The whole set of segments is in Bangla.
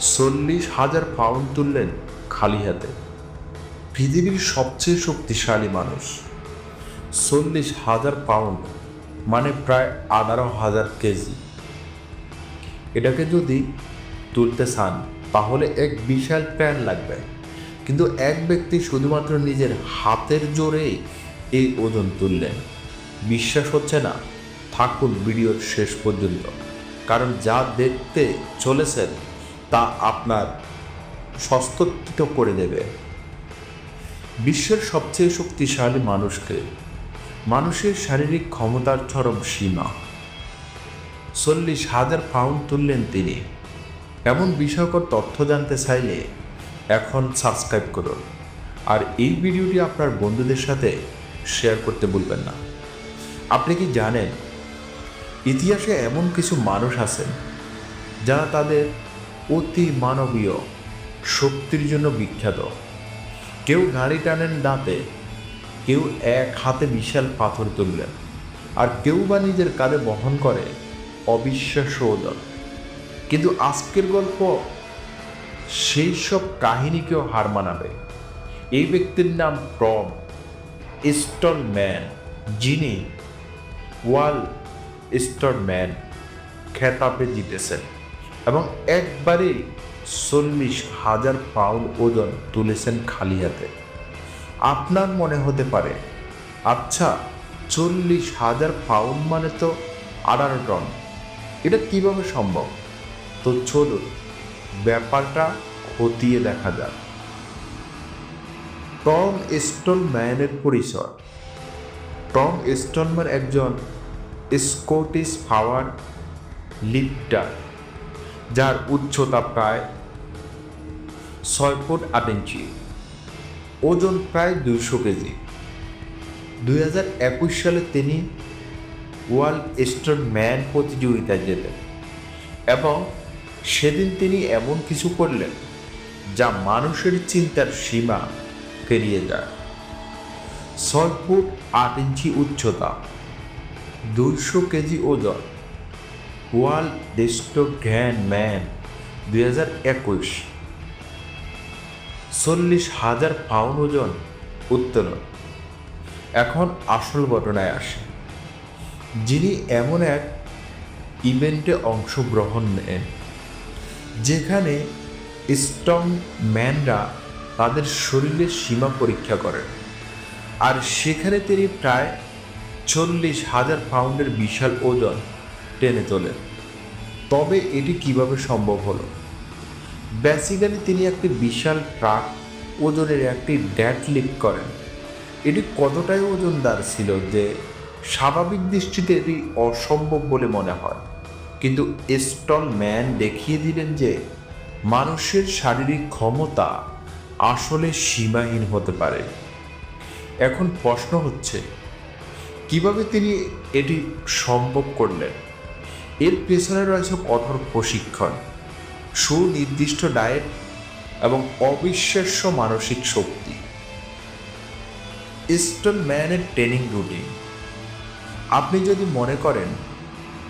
চল্লিশ হাজার পাউন্ড তুললেন খালি হাতে। পৃথিবীর সবচেয়ে শক্তিশালী মানুষ। চল্লিশ হাজার পাউন্ড মানে প্রায় আঠারো হাজার কেজি। এটাকে যদি তুলতে চান, তাহলে এক বিশাল প্যান লাগবে। কিন্তু এক ব্যক্তি শুধুমাত্র নিজের হাতের জোরেই এই ওজন তুললেন। বিশ্বাস হচ্ছে না, থাকুন ভিডিওর শেষ পর্যন্ত। কারণ যা দেখতে চলেছেন তা আপনার সস্তত্বিত করে দেবে। বিশ্বের সবচেয়ে শক্তিশালী মানুষকে মানুষের শারীরিক ক্ষমতার চরম সীমা। চল্লিশ হাজার পাউন্ড তুললেন তিনি। এমন বিষয়কর তথ্য জানতে চাইলে এখন সাবস্ক্রাইব করুন। আর এই ভিডিওটি আপনার বন্ধুদের সাথে শেয়ার করতে ভুলবেন না। আপনি কি জানেন, ইতিহাসে এমন কিছু মানুষ আছেন যারা তাদের অতি মানবীয়, শক্তির জন্য বিখ্যাত। কেউ গাড়ি টানেন দাঁতে, কেউ এক হাতে বিশাল পাথর তুললেন, আর কেউ বা নিজের কাঁধে বহন করে অবিশ্বাস্য কিন্তু আজকের গল্প সেই সব কাহিনীকেও হার মানাবে। এই ব্যক্তির নাম প্রম স্টল ম্যান যিনি ওয়াল স্টল ম্যান খেতাবে জিতেছেন। এবং একবারেই চল্লিশ হাজার পাউন্ড ওজন তুলেছেন খালি হাতে আপনার মনে হতে পারে আচ্ছা চল্লিশ হাজার পাউন্ড মানে তো আঠারো টন। এটা কীভাবে সম্ভব? তো চলুন, ব্যাপারটা খতিয়ে দেখা যাক। টম স্টোনম্যানের পরিচয়। টম স্টোনম্যান একজন স্কটিশ পাওয়ার লিফটার। যার উচ্চতা প্রায় ছয় ফুট আট ইঞ্চি। ওজন প্রায় দুইশো কেজি। দুই হাজার একুশ সালে তিনি ওয়ার্ল্ড স্টোন ম্যান প্রতিযোগিতায় জেতেন এবং সেদিন তিনি এমন কিছু করলেন যা মানুষের চিন্তার সীমা পেরিয়ে যায়। ছয় ফুট আট ইঞ্চি উচ্চতা, দুইশো কেজি ওজন। ওয়ার্ল্ড দেষ্ট জ্ঞান ম্যান, দুই হাজার একুশ। চল্লিশ হাজার পাউন্ড ওজন উত্তোলন। এখন আসল ঘটনায় আসে। যিনি এমন এক ইভেন্টে অংশগ্রহণ নেন, যেখানে স্টং ম্যানরা তাদের শরীরের সীমা পরীক্ষা করেন, আর সেখানে তিনি প্রায় চল্লিশ হাজার পাউন্ডের বিশাল ওজন টেনে তোলেন তবে এটি কীভাবে সম্ভব হলো? বেসিক্যালি তিনি একটি বিশাল ট্রাক ওজনের একটি ড্যাট লিফট করেন। এটি কতটাই ওজনদার ছিল যে স্বাভাবিক দৃষ্টিতে এটি অসম্ভব বলে মনে হয়। কিন্তু স্টল ম্যান দেখিয়ে দিলেন যে মানুষের শারীরিক ক্ষমতা আসলে সীমাহীন হতে পারে। এখন প্রশ্ন হচ্ছে, কীভাবে তিনি এটি সম্ভব করলেন? এর পেছনে রয়েছে কঠোর প্রশিক্ষণ, সুনির্দিষ্ট ডায়েট এবং অবিশ্বাস্য মানসিক শক্তি। স্টোন ম্যানের ট্রেনিং রুটিন আপনি যদি মনে করেন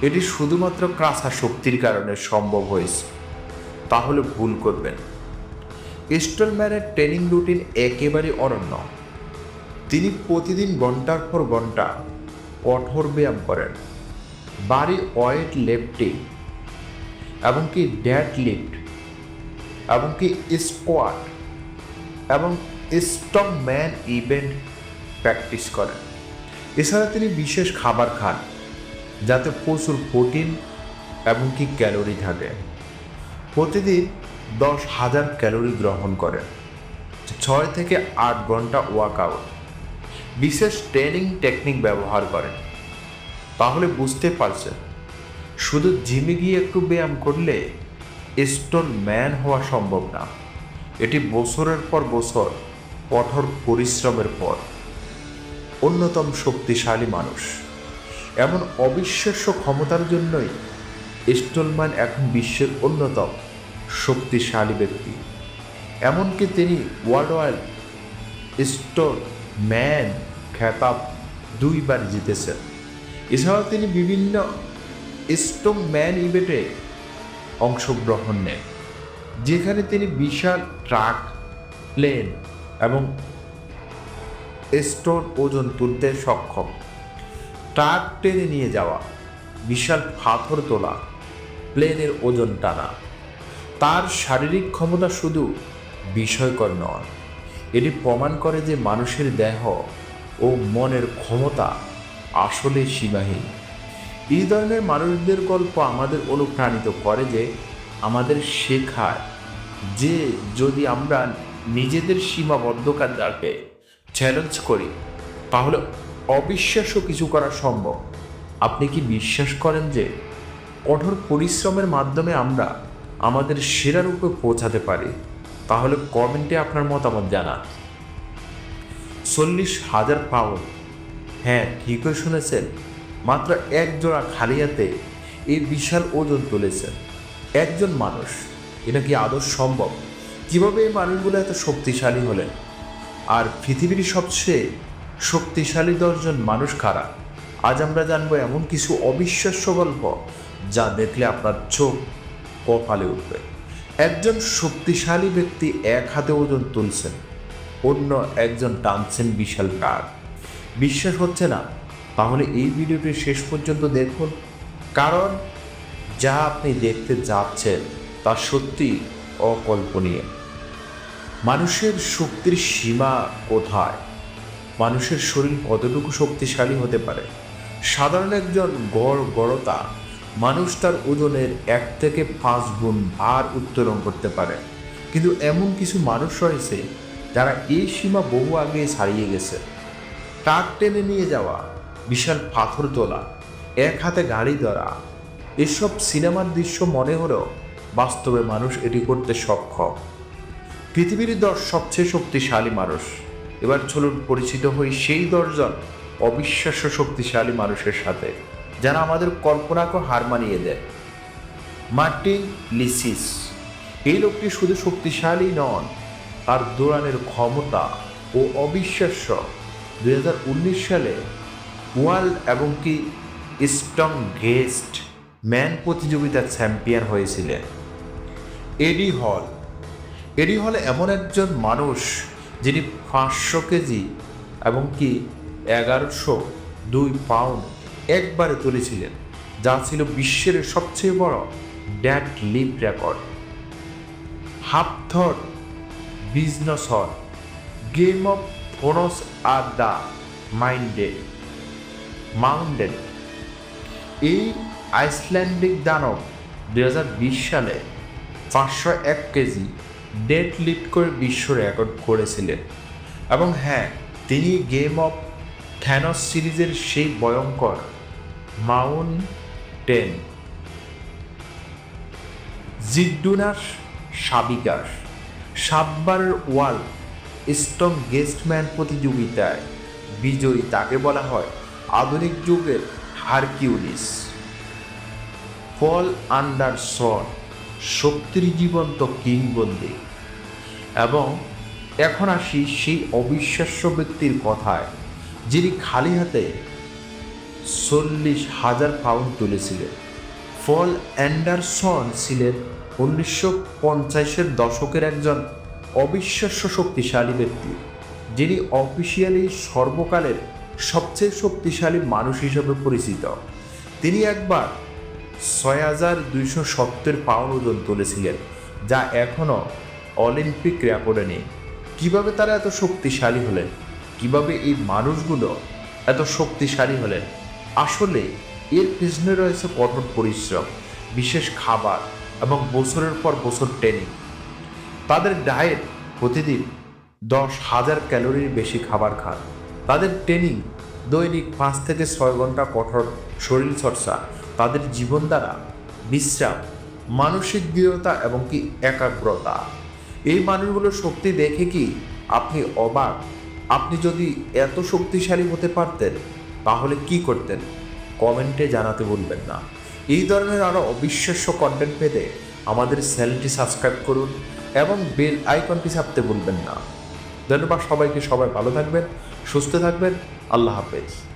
এটি শুধুমাত্র ক্রাসা শক্তির কারণে সম্ভব হয়েছে, তাহলে ভুল করবেন। স্টোন ম্যানের ট্রেনিং রুটিন একেবারে অনন্য। তিনি প্রতিদিন ঘণ্টার পর ঘণ্টা কঠোর ব্যায়াম করেন। বাড়ি ওয়েট লেফটিং, এমনকি ড্যাট লিফট, এমনকি স্কোয়াট এবং স্টক ম্যান ইভেন্ট প্র্যাকটিস করেন। এছাড়া তিনি বিশেষ খাবার খান, যাতে প্রচুর প্রোটিন এমনকি ক্যালোরি থাকে। প্রতিদিন দশ হাজার ক্যালোরি গ্রহণ করেন, ছয় থেকে আট ঘণ্টা ওয়ার্কআউট বিশেষ ট্রেনিং টেকনিক ব্যবহার করেন। তাহলে বুঝতে পারছেন শুধু জিমে গিয়ে একটু ব্যায়াম করলে স্টোন ম্যান হওয়া সম্ভব না। এটি বছরের পর বছর, কঠোর পরিশ্রমের পর। অন্যতম শক্তিশালী মানুষ। এমন অবিশ্বাস্য ক্ষমতার জন্যই স্টোলম্যান এখন বিশ্বের অন্যতম শক্তিশালী ব্যক্তি। এমনকি তিনি ওয়ার্ল্ড ওয়াইড স্টোর ম্যান খেতাব দুইবার জিতেছেন। এছাড়াও তিনি বিভিন্ন স্টোক ম্যান ইভেন্টে অংশগ্রহণ নেন, যেখানে তিনি বিশাল ট্রাক, প্লেন এবং স্টোন ওজন তুলতে সক্ষম। ট্রাক টেনে নিয়ে যাওয়া, বিশাল পাথর তোলা, প্লেনের ওজন টানা, তার শারীরিক ক্ষমতা শুধু বিষয়কর নয়, এটি প্রমাণ করে যে মানুষের দেহ ও মনের ক্ষমতা আসলে সীমাহীন এই ধরনের মানুষদের গল্প আমাদের অনুপ্রাণিত করে যে আমাদের শেখায় যে যদি আমরা নিজেদের সীমাবদ্ধতাকে চ্যালেঞ্জ করি, তাহলে অবিশ্বাস্য কিছু করা সম্ভব। আপনি কি বিশ্বাস করেন যে কঠোর পরিশ্রমের মাধ্যমে আমরা আমাদের সেরা রূপে পৌঁছাতে পারি? তাহলে কমেন্টে আপনার মতামত জানান। চল্লিশ হাজার পাউন্ড হ্যাঁ ঠিকই শুনেছেন। মাত্র এক জোড়া খালি হাতে এই বিশাল ওজন তুলেছেন। একজন মানুষ, এটা কি আদৌ সম্ভব? কীভাবে এই মানুষগুলো এত শক্তিশালী হলেন? আর পৃথিবীর সবচেয়ে শক্তিশালী দশজন মানুষ কারা? আজ আমরা জানব এমন কিছু অবিশ্বাস্য গল্প যা দেখলে আপনার চোখ কপালে উঠবে। একজন শক্তিশালী ব্যক্তি এক হাতে ওজন তুলছেন, অন্য একজন টানছেন বিশাল কার বিশ্বাস হচ্ছে না। তাহলে এই ভিডিওটি শেষ পর্যন্ত দেখুন। কারণ যা আপনি দেখতে যাচ্ছেন তা সত্যি অকল্পনীয়। মানুষের শক্তির সীমা কোথায়? মানুষের শরীর কতটুকু শক্তিশালী হতে পারে? সাধারণ একজন গড় গড়তা মানুষ তার ওজনের এক থেকে পাঁচ গুণ ভার উত্তোলন করতে পারে। কিন্তু এমন কিছু মানুষ রয়েছে যারা এই সীমা বহু আগে ছাড়িয়ে গেছে। ট্রাক টেনে নিয়ে যাওয়া, বিশাল পাথর তোলা, এক হাতে গাড়ি ধরা, এসব সিনেমার দৃশ্য মনে হলেও বাস্তবে মানুষ এটি করতে সক্ষম। পৃথিবীর দশ সবচেয়ে শক্তিশালী মানুষ। এবার চলুন পরিচিত হই সেই দশজন অবিশ্বাস্য শক্তিশালী মানুষের সাথে, যারা আমাদের কল্পনাকে হার মানিয়ে দেয়। Martin Licis. এই লোকটি শুধু শক্তিশালী নন, তার দৌড়ানের ক্ষমতা ও অবিশ্বাস্য দু হাজার উনিশ সালে ওয়ার্ল্ড এবং কি স্টং গেস্ট ম্যান প্রতিযোগিতার চ্যাম্পিয়ন হয়েছিলেন। Eddie Hall. এডি হল এমন একজন মানুষ যিনি পাঁচশো কেজি এবং কি এগারোশো দুই পাউন্ড একবারে তুলেছিলেন, যা ছিল বিশ্বের সবচেয়ে বড় deadlift record. Hafthor Bjornsson হল। গেম অফ থ্রোনস আর দ্য মাইন্ডেড মাউন্টেন এই আইসল্যান্ডিক দানব দু হাজার বিশ সালে পাঁচশো এক কেজি ডেট লিফট করে বিশ্ব রেকর্ড করেছিলেন। এবং হ্যাঁ তিনি গেম অফ থ্যানস সিরিজের সেই ভয়ঙ্কর মাউন্টেন জিডুনাস সাবিকাস সাতবারের ওয়াল স্টং গেস্টম্যান প্রতিযোগিতায় বিজয়ী তাকে বলা হয় আধুনিক যুগের হারকিউলিস। পল আন্ডারসন শক্তির জীবন্ত কিংবন্দি এবং এখন আসি সেই অবিশ্বাস্য ব্যক্তির কথায়, যিনি খালি হাতে চল্লিশ হাজার পাউন্ড তুলেছিলেন। ফল অ্যান্ডারসন ছিলেন উনিশশো পঞ্চাশের দশকের একজন অবিশ্বাস্য শক্তিশালী ব্যক্তি, যিনি অফিসিয়ালি সর্বকালের সবচেয়ে শক্তিশালী মানুষ হিসেবে পরিচিত। তিনি একবার ছয় হাজার দুইশো সত্তর পাউন্ড ওজন তুলেছিলেন, যা এখনও অলিম্পিক রেকর্ডে নেই। কীভাবে তারা এত শক্তিশালী হলেন? কীভাবে এই মানুষগুলো এত শক্তিশালী হলেন? আসলে এর পেছনে রয়েছে কঠোর পরিশ্রম, বিশেষ খাবার এবং বছরের পর বছর ট্রেনিং তাদের ডায়েট প্রতিদিন দশ হাজার ক্যালোরির বেশি খাবার খান। তাদের ট্রেনিং দৈনিক পাঁচ থেকে ছয় ঘণ্টা কঠোর শরীরচর্চা তাদের জীবন দ্বারা বিশ্রাম, মানসিক দৃঢ়তা এবং কি একাগ্রতা। এই মানুষগুলোর শক্তি দেখে কি আপনি অবাক? আপনি যদি এত শক্তিশালী হতে পারতেন, তাহলে কি করতেন? কমেন্টে জানাতে ভুলবেন না। এই ধরনের আরও অবিশ্বাস্য কন্টেন্ট পেতে আমাদের চ্যানেলটি সাবস্ক্রাইব করুন। এবং বেল আইকনটি ছাপতে ভুলবেন না। ধন্যবাদ সবাইকে, সবাই ভালো থাকবেন, সুস্থ থাকবেন। আল্লাহ হাফেজ।